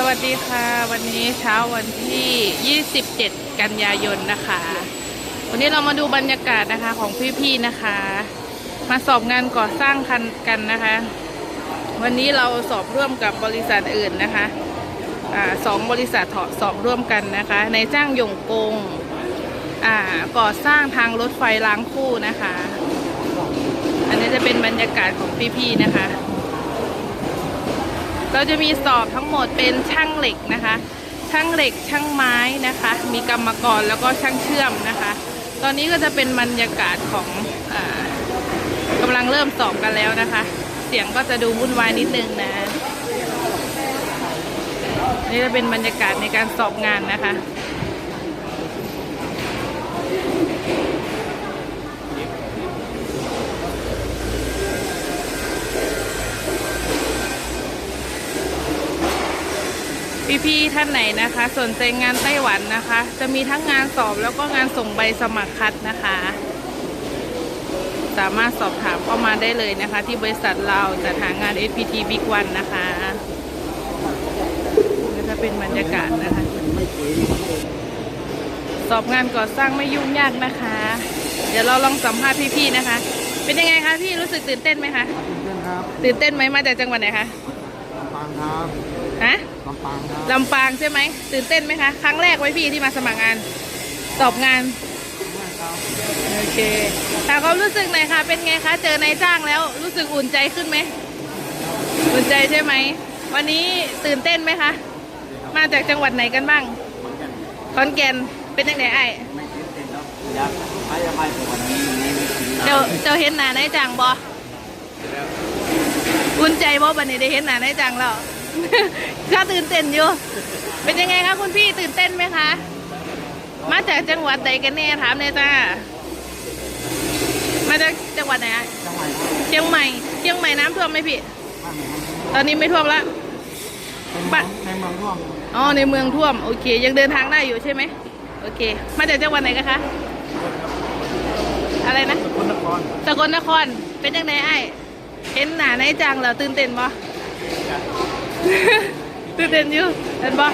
สวัสดีค่ะ วันนี้เช้าวันที่ 27 กันยายนนะคะ วันนี้เรามาดูบรรยากาศนะคะของพี่ๆนะคะ มาสอบงานก่อสร้างคันกันนะคะ วันนี้เราสอบร่วมกับบริษัทอื่นนะคะอาสองบริษัทสอบร่วมกันนะคะในจ้างหยงกงก่อสร้างทางรถไฟล้างคู่นะคะ อันนี้จะเป็นบรรยากาศของพี่ๆนะคะ เราจะมีสอบทั้งหมดเป็นช่างเหล็กนะคะ ช่างเหล็กช่างไม้นะคะ มีกรรมกรแล้วก็ช่างเชื่อมนะคะ ตอนนี้ก็จะเป็นบรรยากาศของอกำลังเริ่มสอบกันแล้วนะคะ เสียงก็จะดูวุ่นวายนิดนึงนะนี่จะเป็นบรรยากาศในการสอบงานนะคะ พี่ๆท่านไหนนะคะ สนใจงานไต้หวันนะคะ จะมีทั้งงานสอบแล้วก็งานส่งใบสมัครคัดนะคะ สามารถสอบถามเข้ามาได้เลยนะคะ ที่บริษัทเราจัดหางาน SPT Big One นะคะก็จะเป็นบรรยากาศนะคะ สอบงานก่อสร้างไม่ยุ่งยากนะคะ เดี๋ยวเราลองสัมภาษณ์พี่ๆนะคะ เป็นยังไงคะพี่รู้สึกตื่นเต้นไหมคะตื่นเต้นครับตื่นเต้นไหมมาจากจังหวัดไหนคะลำปางครับ ฮะลำปางครับลำปางใช่ไหมตื่นเต้นไหมคะ ครั้งแรกไว้พี่ที่มาสมัครงาน สอบงานครับโอเคแต่เขามรู้สึกไหนอยคะเป็นไงคะ เจอนายจ้างแล้วรู้สึกอุ่นใจขึ้นไหม อุ่นใจใช่ไหม วันนี้ตื่นเต้นไหมคะ มาจากจังหวัดไหนกันบ้าง ขอนแก่น เป็นยังไงไอ้ายไม่ตื่นเต้นแล้วอยากไปจะไปแต่วันนี้นี่ไม่ถึงเจ้าเจ้าเห็นหน้านายจ้างบออุ่นใจบอบันนี้ได้เห็นหน้านายจ้างแล้ว ก็ตื่นเต้นอยู่ เป็นยังไงคะคุณพี่ตื่นเต้นไหมคะ มาจากจังหวัดใดกันแน่ถามเลยจ้า มาจากจังหวัดไหนอะจังหวัดครับเชียงใหม่ เชียงใหม่น้ำท่วมไหมพี่บ้านไหนครับตอนนี้ไม่ท่วมแล้วบ้านในเมืองร่วมอ๋อในเมืองท่วม โอเค ยังเดินทางได้อยู่ใช่ไหมโอเค มาจากจังหวัดไหนกันคะ อะไรนะ สกลนครสกลนคร เป็นยังไงไอ้ายเห็นหน้านายจังแล้วตื่นเต้นบ่ ตื่นเต้นอยู่เห็นบ่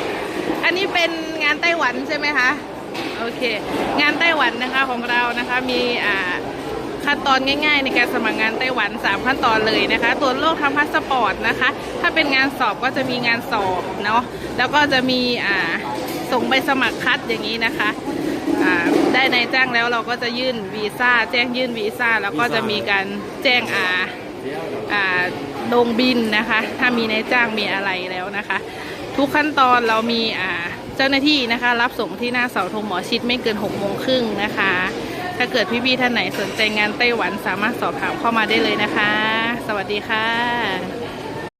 อันนี้เป็นงานไต้หวันใช่ไหมคะ โอเค งานไต้หวันนะคะของเรานะคะมีอ่าขั้นตอนง่ายๆ ในการสมัครงานไต้หวัน 3 ขั้นตอนเลยนะคะตรวจโรคทำพาสปอร์ตนะคะ ถ้าเป็นงานสอบก็จะมีงานสอบเนาะแล้วก็จะมีอ่าส่งใบสมัครคัดอย่างนี้นะคะอ่าได้ในายจ้างแล้วเราก็จะยื่นวีซ่าแจ้งยื่นวีซ่าแล้วก็จะมีการแจ้งอ่าอ่า ลงบินนะคะ ถ้ามีนายจ้างมีอะไรแล้วนะคะ ทุกขั้นตอนเรามีอ่าเจ้าหน้าที่นะคะ รับส่งที่หน้าเสาธงหมอชิดไม่เกิน6กโมงครึ่งนะคะ ถ้าเกิดพี่ๆท่านไหนสนใจงานไต้หวันสามารถสอบถามเข้ามาได้เลยนะคะ สวัสดีค่ะ